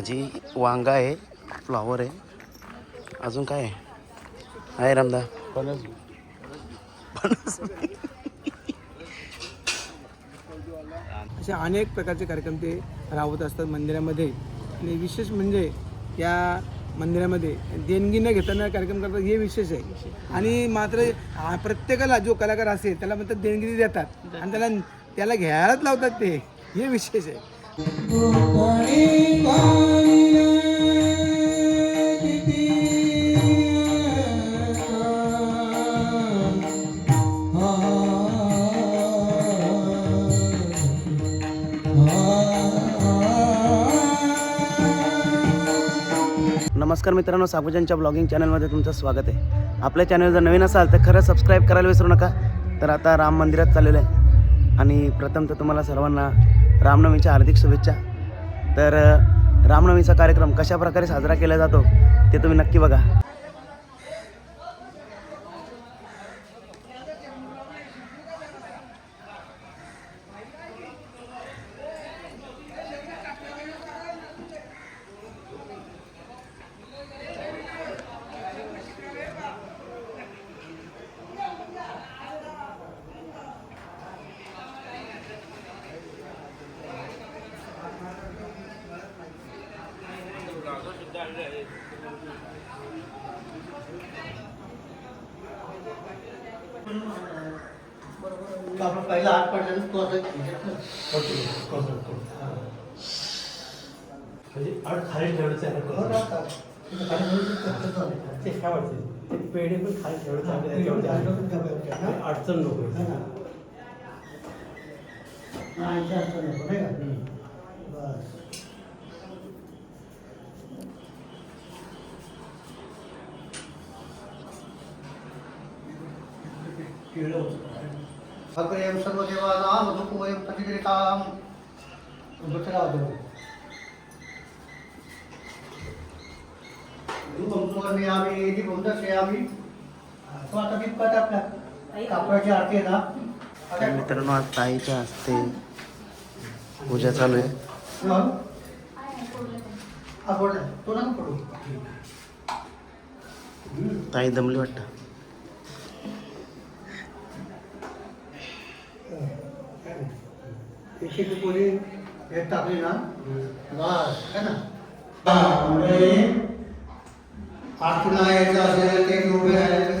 भाजी वांगा आहे फ्लॉवर आहे. अजून काय आहे? आहे रामदा. असे अनेक प्रकारचे कार्यक्रम ते राबवत असतात मंदिरामध्ये. आणि विशेष म्हणजे या मंदिरामध्ये देणगी न घेताना कार्यक्रम करतात हे विशेष आहे. आणि मात्र प्रत्येकाला जो कलाकार असेल त्याला म्हणतात देणगी देतात. आणि त्याला त्याला घ्यायलाच लावतात ते. हे विशेष आहे. नमस्कार मित्रांनो साबुजांच्या ब्लॉगिंग चॅनलमध्ये तुमचं स्वागत आहे. आपल्या चॅनल जर नवीन असाल तर खरं सबस्क्राईब करायला विसरू नका. तर आता राम मंदिरात चाललेलं आहे. आणि प्रथम तर तुम्हाला सर्वांना रामनवमीच्या हार्दिक शुभेच्छा. तर रामनवमीचा कार्यक्रम कशा प्रकारे साजरा केला जातो ते तुम्ही नक्की बघा. आपण पहिला हात पडल्यानं तो ना. म्हणजे आड खाली ठेवायचं आहे हो ते काय वाटतं ते पेढे पण खाली अडचण नको असं नको, नाही का? बस. अग्रेम सर्वदेवानां मधुकुवयं प्रतिगृहीताम् उभचरावतो धूपंपूर्वी आम्ही दीपं दर्शयामी। तो आता आपल्या कापडाची आरती आहे ना? तर मित्रांनो आज ताईच्या हस्ते पूजा चालू आहे. हा? बोल तो नका पडू ताई दमली वाटतं. एकशे पोळी एक टाकली ना बस है ना आरतीला यायचं असेल ते उभे राहिले ते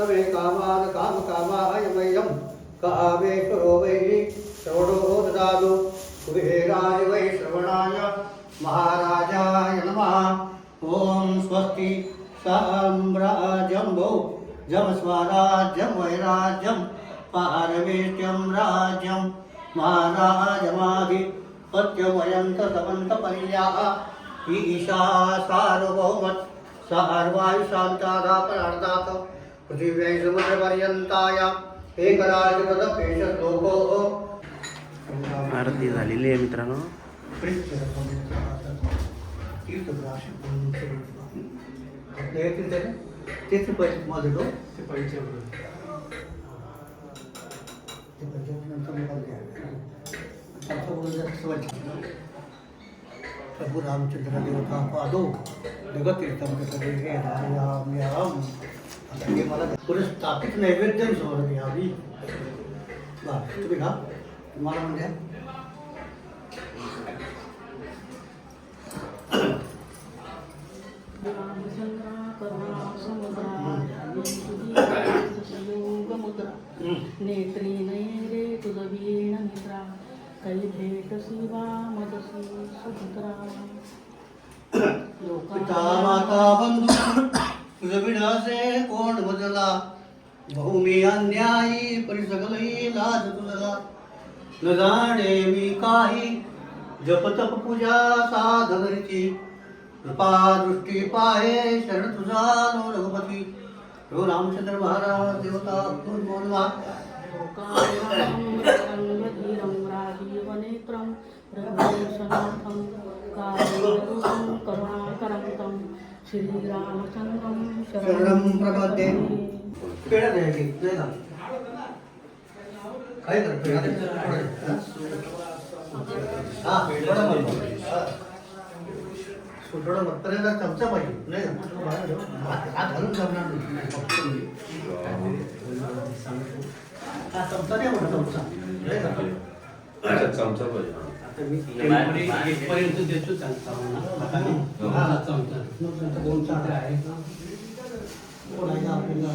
समे काम कामकामाय मह्यं कामेश्वरो वै श्रवणो ददातु। कुबेराय वै श्रवणाय महाराजाय नमः। ॐ स्वस्ति साम्राज्यं भो जम स्वराज्यं वैराज्यं पारमेष्ट्यं राज्यं। महाराजमाधिपत्यमयं तसवन्तपर्याः ईशा सार्वभौमत् सार्वायुशान्तादापरार्धात्। पृथिव्यै समुद्रपर्यन्ताया एकराजपदपेश श्लोको आरती झालेली आहे मित्रांनो तेच माझं तो पैसे. प्रभू रामचंद्र देवता पादो जगतीर्थम हे राम राम मला पुढे स्थापित नैवेद्य समोर बरं तुम्ही घा तुम्हाला म्हणजे. नेत्री नैरे तुझ वीण मित्रा। काही भेट शिवा मदसी सुपुत्रा पिता माता बंधू तुझ विनासे कोण बदला भूमी अन्यायी परिसगलही लाज तुझला न जाणे मी काही जप तप पूजा साधनरीची, कृपा दृष्टी पाहे शरण तुझा नो रघुपती। रो रामचंद्र महाराज, देवता रघुवंशनाथं कालीरूपं करुणाकरं शरणं प्रपद्ये. पेढा द्यायची नाही ना काय कर पेढा. हा चमचा पाहिजे नाही ना हात घालून जमणार नाही. हा चमचा द्या मोठा चमचा. नाही ना चमचा पाहिजे. इथपर्यंत देतो हा. दोन कोण आहे. का आपल्याला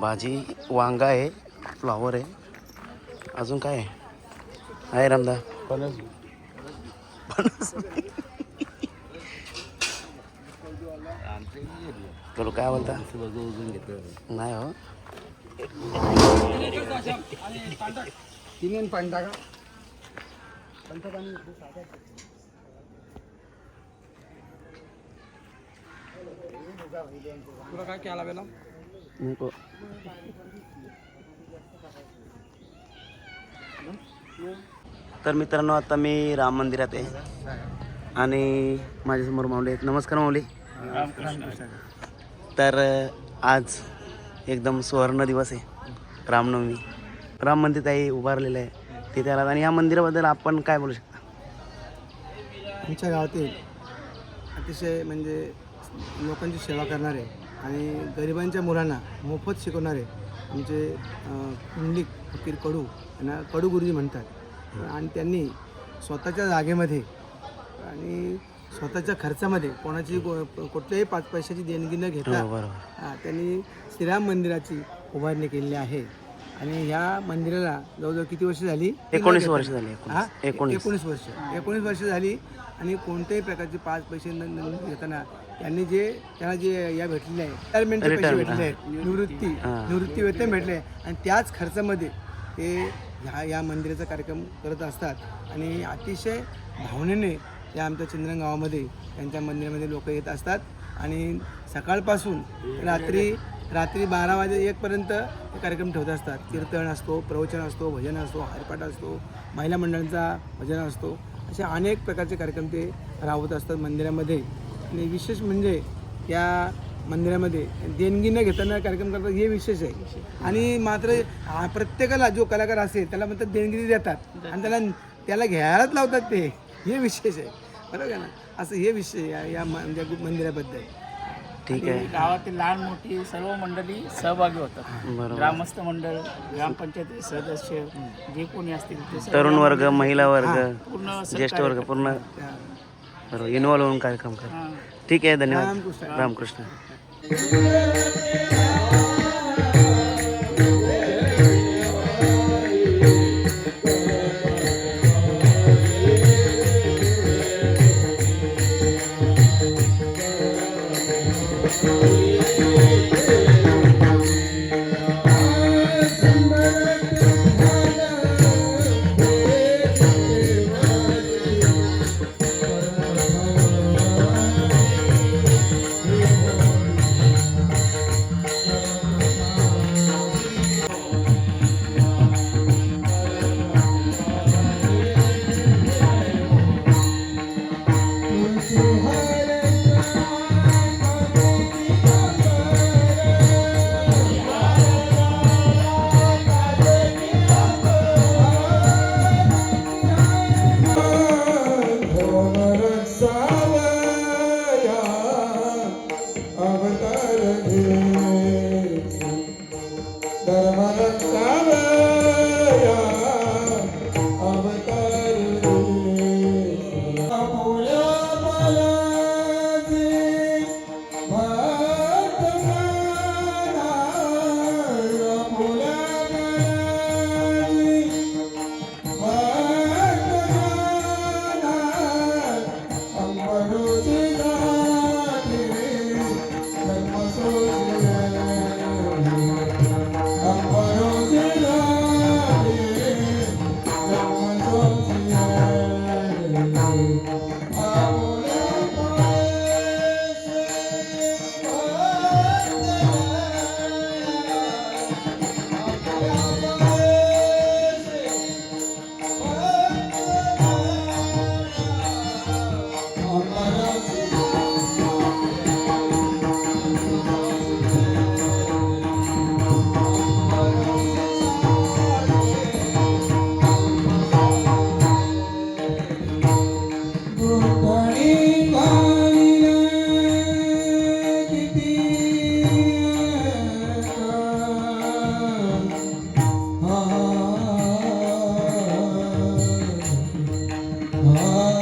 भाजी वांगा आहे फ्लॉवर आहे. अजून काय आहे? आहे रामदा फणस करू काय बोलता? नाही हो. तीन पाणी टाका. तुला काय केला बेला? तर मित्रांनो आता मी राम मंदिरात आहे. आणि माझ्यासमोर माऊली आहेत. नमस्कार माऊली. तर आज एकदम सुवर्ण दिवस आहे. रामनवमी. राम मंदिर आहे उभारलेलं आहे. तिथे आलात. आणि या मंदिराबद्दल आपण काय बोलू शकता? आमच्या गावातील अतिशय म्हणजे लोकांची सेवा करणारे आणि गरिबांच्या मुलांना मोफत शिकवणारे आमचे अं, पुंडलिक फकीर कडू यांना कडू गुरुजी म्हणतात. आणि त्यांनी स्वतःच्या जागेमध्ये आणि स्वतःच्या खर्चामध्ये कोणाची को- कुठल्याही पाच पैशाची देणगी न घेता हो त्यांनी श्रीराम मंदिराची उभारणी केलेली आहे. आणि ह्या मंदिराला जवळजवळ किती वर्ष झाली? एकोणीस वर्ष झाली हा? एकोणीस. वर्ष. एकोणीस वर्ष झाली आणि कोणत्याही प्रकारचे पाच पैसे न घेताना यांनी जे त्यांना जे या भेटलेले आहे रिटायरमेंटचे पैसे Retirement, भेटले आहेत निवृत्ती हां. निवृत्ती वेतन भेटले आहे. आणि त्याच खर्चामध्ये ते ह्या या मंदिराचा कार्यक्रम करत असतात. आणि अतिशय भावनेने या आमच्या चंद्रन गावामध्ये त्यांच्या मंदिरामध्ये लोक येत असतात. आणि सकाळपासून रात्री रात्री बारा वाजे एकपर्यंत ते कार्यक्रम ठेवत असतात. कीर्तन असतो प्रवचन असतो भजन असतो हरिपाठ असतो महिला मंडळांचा भजन असतो. असे अनेक प्रकारचे कार्यक्रम ते राबवत असतात मंदिरामध्ये. आणि विशेष म्हणजे या मंदिरामध्ये देणगी न घेताना कार्यक्रम करतात हे विशेष आहे. आणि मात्र प्रत्येकाला जो कलाकार असेल त्याला म्हणतात देणगी देतात. आणि त्याला त्याला घ्यायलाच लावतात ते. हे विशेष आहे. बरोबर ना? असं हे विषय या म्हणजे मंदिराबद्दल. ठीक आहे. गावातील लहान मोठी सर्व मंडळी सहभागी होतात. ग्रामस्थ मंडळ ग्रामपंचायत सदस्य जे कोणी असतील तरुण वर्ग महिला वर्ग पूर्ण ज्येष्ठ वर्ग पूर्ण बरोबर. इन्व्हॉल्व होऊन कार्यक्रम कर. ठीक आहे धन्यवाद. रामकृष्ण. रामकृष्ण